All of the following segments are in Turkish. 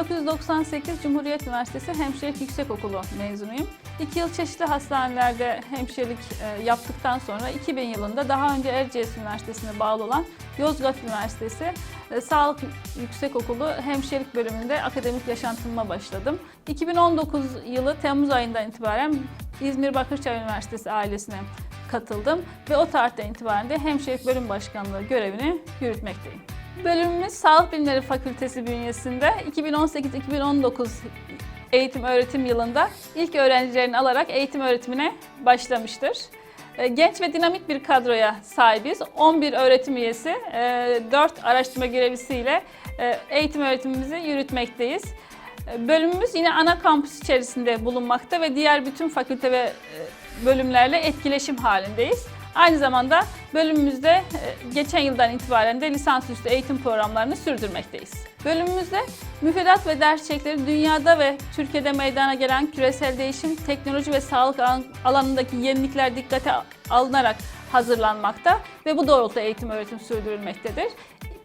1998 Cumhuriyet Üniversitesi Hemşirelik Yüksekokulu mezunuyum. İki yıl çeşitli hastanelerde hemşirelik e, yaptıktan sonra 2000 yılında daha önce Erciyes Üniversitesi'ne bağlı olan Yozgat Üniversitesi e, Sağlık Yüksekokulu Hemşirelik bölümünde akademik yaşantıma başladım. 2019 yılı Temmuz ayından itibaren İzmir Bakırçay Üniversitesi ailesine katıldım ve o tarihten itibaren de hemşirelik bölüm başkanlığı görevini yürütmekteyim. Bölümümüz Sağlık Bilimleri Fakültesi bünyesinde 2018-2019 eğitim öğretim yılında ilk öğrencilerini alarak eğitim öğretimine başlamıştır. E, Genç ve dinamik bir kadroya sahibiz. 11 öğretim üyesi, 4 araştırma görevlisiyle e, eğitim öğretimimizi yürütmekteyiz. E, Bölümümüz yine ana kampüs içerisinde bulunmakta ve diğer bütün fakülte ve e, bölümlerle etkileşim halindeyiz. Aynı zamanda bölümümüzde e, geçen yıldan itibaren de lisansüstü eğitim programlarını sürdürmekteyiz. Bölümümüzde müfredat ve ders içerikleri dünyada ve Türkiye'de meydana gelen küresel değişim, teknoloji ve sağlık alan- alanındaki yenilikler dikkate alınarak hazırlanmakta ve bu doğrultuda eğitim öğretim sürdürülmektedir.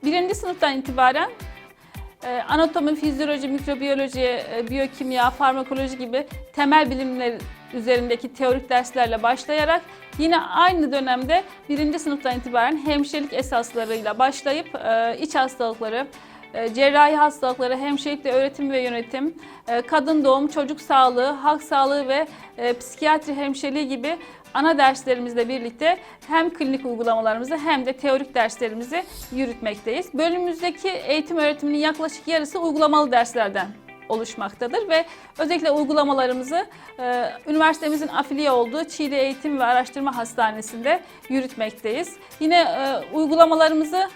Birinci sınıftan itibaren Anatomi, fizyoloji, mikrobiyoloji, e, biyokimya, farmakoloji gibi temel bilimler üzerindeki teorik derslerle başlayarak yine aynı dönemde birinci sınıftan itibaren hemşirelik esaslarıyla başlayıp e, iç hastalıkları, cerrahi hastalıkları, hemşirelikle öğretim ve yönetim, e, kadın doğum, çocuk sağlığı, halk sağlığı ve e, psikiyatri hemşireliği gibi ana derslerimizle birlikte hem klinik uygulamalarımızı hem de teorik derslerimizi yürütmekteyiz. Bölümümüzdeki eğitim öğretiminin yaklaşık yarısı uygulamalı derslerden oluşmaktadır ve özellikle uygulamalarımızı e, üniversitemizin afiliye olduğu Çiğli Eğitim ve Araştırma Hastanesi'nde yürütmekteyiz. Yine e, uygulamalarımızı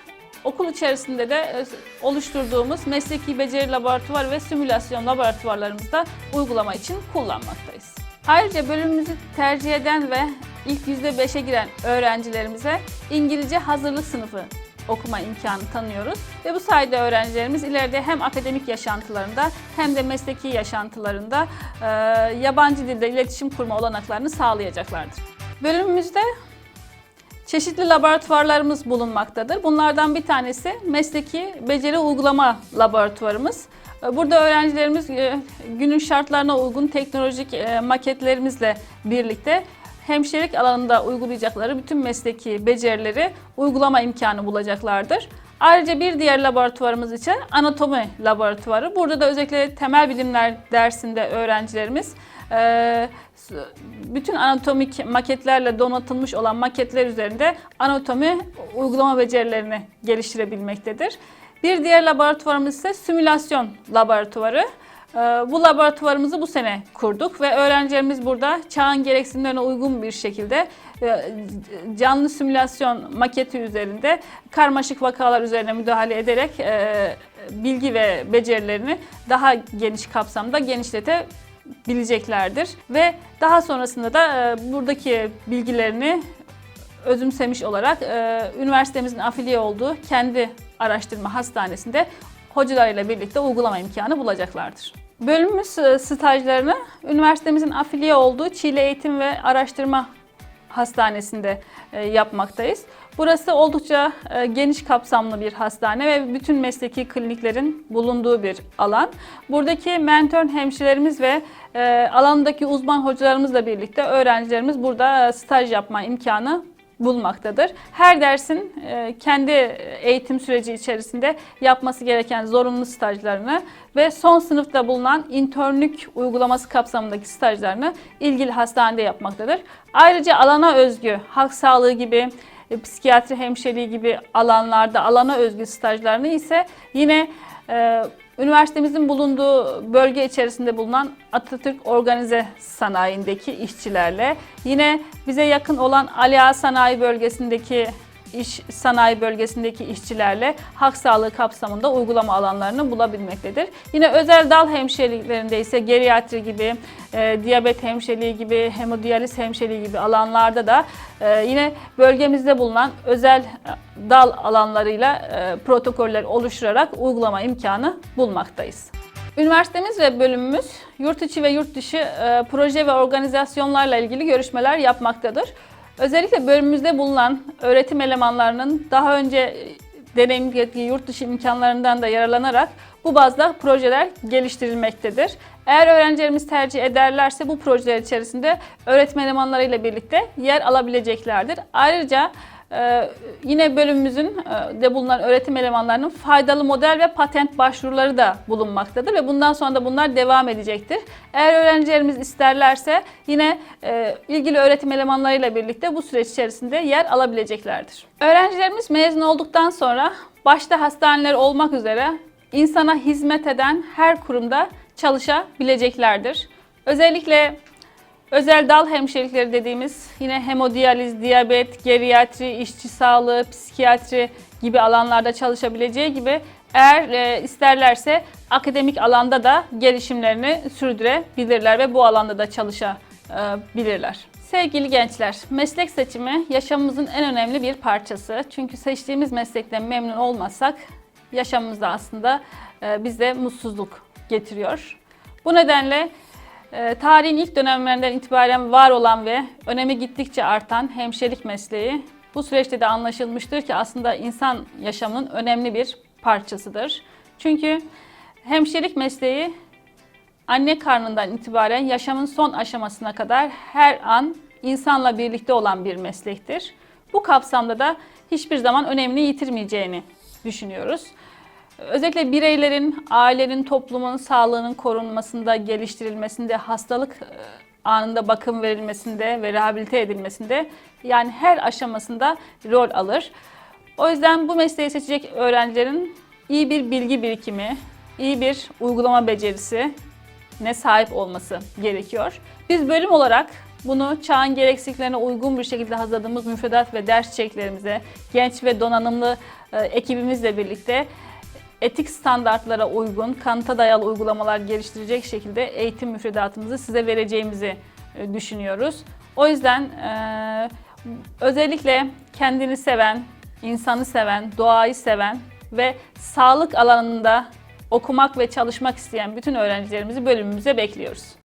okul içerisinde de e, oluşturduğumuz mesleki beceri laboratuvar ve simülasyon laboratuvarlarımızda uygulama için kullanmaktayız. Ayrıca bölümümüzü tercih eden ve ilk %5'e giren öğrencilerimize İngilizce hazırlık sınıfı okuma imkanı tanıyoruz. Ve bu sayede öğrencilerimiz ileride hem akademik yaşantılarında hem de mesleki yaşantılarında e, yabancı dilde iletişim kurma olanaklarını sağlayacaklardır. Bölümümüzde Çeşitli laboratuvarlarımız bulunmaktadır. Bunlardan bir tanesi mesleki beceri uygulama laboratuvarımız. Burada öğrencilerimiz e, günün şartlarına uygun teknolojik e, maketlerimizle birlikte hemşirelik alanında uygulayacakları bütün mesleki becerileri uygulama imkanı bulacaklardır. Ayrıca bir diğer laboratuvarımız ise anatomi laboratuvarı. Burada da özellikle temel bilimler dersinde öğrencilerimiz e, bütün anatomik maketlerle donatılmış olan maketler üzerinde anatomi uygulama becerilerini geliştirebilmektedir. Bir diğer laboratuvarımız ise simülasyon laboratuvarı. Ee, Bu laboratuvarımızı bu sene kurduk ve öğrencilerimiz burada çağın gereksinimlerine uygun bir şekilde e, canlı simülasyon maketi üzerinde karmaşık vakalar üzerine müdahale ederek e, bilgi ve becerilerini daha geniş kapsamda genişletebileceklerdir. Ve daha sonrasında da e, buradaki bilgilerini özümsemiş olarak e, üniversitemizin afiliye olduğu kendi araştırma hastanesinde hocalarıyla birlikte uygulama imkanı bulacaklardır. Bölümümüz e, stajlarını üniversitemizin afiliye olduğu Çiğli Eğitim ve Araştırma Hastanesi'nde yapmaktayız. Burası oldukça e, geniş kapsamlı bir hastane ve bütün mesleki kliniklerin bulunduğu bir alan. Buradaki mentor hemşirelerimiz ve e, alandaki uzman hocalarımızla birlikte öğrencilerimiz burada staj yapma imkanı bulmaktadır. Her dersin e, kendi eğitim süreci içerisinde yapması gereken zorunlu stajlarını ve son sınıfta bulunan internlük uygulaması kapsamındaki stajlarını ilgili hastanede yapmaktadır. Ayrıca alana özgü halk sağlığı gibi psikiyatri hemşireliği gibi alanlarda alana özgü stajlarını ise yine e, üniversitemizin bulunduğu bölge içerisinde bulunan Atatürk Organize Sanayi'ndeki işçilerle yine bize yakın olan Ali Ağa Sanayi Bölgesi'ndeki iş sanayi bölgesindeki işçilerle halk sağlığı kapsamında uygulama alanlarını bulabilmektedir. Yine özel dal hemşireliklerinde ise geriatri gibi, e, diyabet hemşireliği gibi, hemodiyaliz hemşireliği gibi alanlarda da e, yine bölgemizde bulunan özel e, dal alanlarıyla e, protokoller oluşturarak uygulama imkanı bulmaktayız. Üniversitemiz ve bölümümüz yurt içi ve yurt dışı e, proje ve organizasyonlarla ilgili görüşmeler yapmaktadır. Özellikle bölümümüzde bulunan öğretim elemanlarının daha önce deneyim ettiği yurt dışı imkanlarından da yararlanarak bu bazda projeler geliştirilmektedir. Eğer öğrencilerimiz tercih ederlerse bu projeler içerisinde öğretmen elemanlarıyla birlikte yer alabileceklerdir. Ayrıca ee, yine bölümümüzün e, de bulunan öğretim elemanlarının faydalı model ve patent başvuruları da bulunmaktadır ve bundan sonra da bunlar devam edecektir. Eğer öğrencilerimiz isterlerse yine e, ilgili öğretim elemanlarıyla birlikte bu süreç içerisinde yer alabileceklerdir. Öğrencilerimiz mezun olduktan sonra başta hastaneler olmak üzere insana hizmet eden her kurumda çalışabileceklerdir. Özellikle Özel dal hemşirelikleri dediğimiz yine hemodiyaliz, diyabet, geriatri, işçi sağlığı, psikiyatri gibi alanlarda çalışabileceği gibi eğer e, isterlerse akademik alanda da gelişimlerini sürdürebilirler ve bu alanda da çalışabilirler. Sevgili gençler, meslek seçimi yaşamımızın en önemli bir parçası. Çünkü seçtiğimiz meslekten memnun olmazsak yaşamımızda aslında e, bize mutsuzluk getiriyor. Bu nedenle e, tarihin ilk dönemlerinden itibaren var olan ve önemi gittikçe artan hemşirelik mesleği bu süreçte de anlaşılmıştır ki aslında insan yaşamının önemli bir parçasıdır. Çünkü hemşirelik mesleği anne karnından itibaren yaşamın son aşamasına kadar her an insanla birlikte olan bir meslektir. Bu kapsamda da hiçbir zaman önemini yitirmeyeceğini düşünüyoruz. Özellikle bireylerin, ailenin, toplumun sağlığının korunmasında, geliştirilmesinde, hastalık e, anında bakım verilmesinde ve rehabilite edilmesinde yani her aşamasında rol alır. O yüzden bu mesleği seçecek öğrencilerin iyi bir bilgi birikimi, iyi bir uygulama becerisi ne sahip olması gerekiyor. Biz bölüm olarak bunu çağın gereksinliklerine uygun bir şekilde hazırladığımız müfredat ve ders çeklerimize genç ve donanımlı e, ekibimizle birlikte etik standartlara uygun, kanıta dayalı uygulamalar geliştirecek şekilde eğitim müfredatımızı size vereceğimizi e, düşünüyoruz. O yüzden e, özellikle kendini seven, insanı seven, doğayı seven ve sağlık alanında okumak ve çalışmak isteyen bütün öğrencilerimizi bölümümüze bekliyoruz.